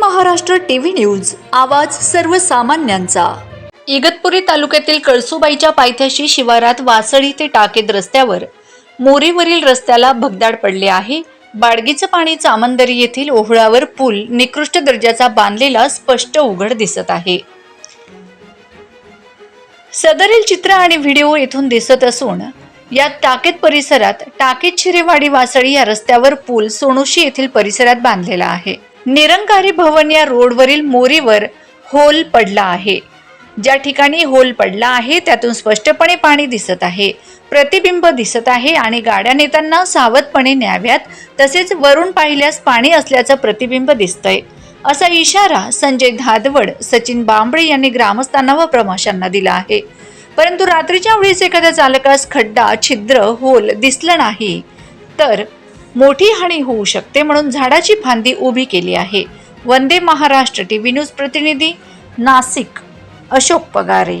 Maharashtra TV news आवाज सर्वसामान्यांचा. इगतपुरी तालुक्यातील कळसुबाईच्या पायथ्याशी शिवारात वासळी ते टाकेद रस्त्यावर मोरीवरील रस्त्याला भगदाड पडले आहे. बाडगीचं पाणी चामंदरी येथील ओहळावर पूल निकृष्ट दर्जाचा बांधलेला स्पष्ट उघड दिसत आहे. सदरील चित्र आणि व्हिडिओ येथून दिसत असून या टाकेत परिसरात टाकेत शिरेवाडी वासळी या रस्त्यावर पूल सोनोशी येथील परिसरात बांधलेला आहे. निरंकारी भवन या रोडवरील मोरीवर होल पडला आहे. ज्या ठिकाणी होल पडला आहे त्यातून स्पष्टपणे पाणी दिसत आहे. प्रतिबिंब दिसत आहे आणि गाड्या नेताना सावधपणे न्याव्यात तसेच वरून पाहिल्यास पाणी असल्याचं प्रतिबिंब दिसतंय. असा इशारा संजय धादवड सचिन बांबळे यांनी ग्रामस्थांना व प्रवाशांना दिला आहे. परंतु रात्रीच्या वेळेस एखाद्या चालकास खड्डा छिद्र होल दिसलं नाही. तर मोठी हानी होऊ शकते म्हणून झाडाची फांदी उभी केली आहे. वंदे महाराष्ट्र टीव्ही न्यूज प्रतिनिधी नाशिक अशोक पगारे.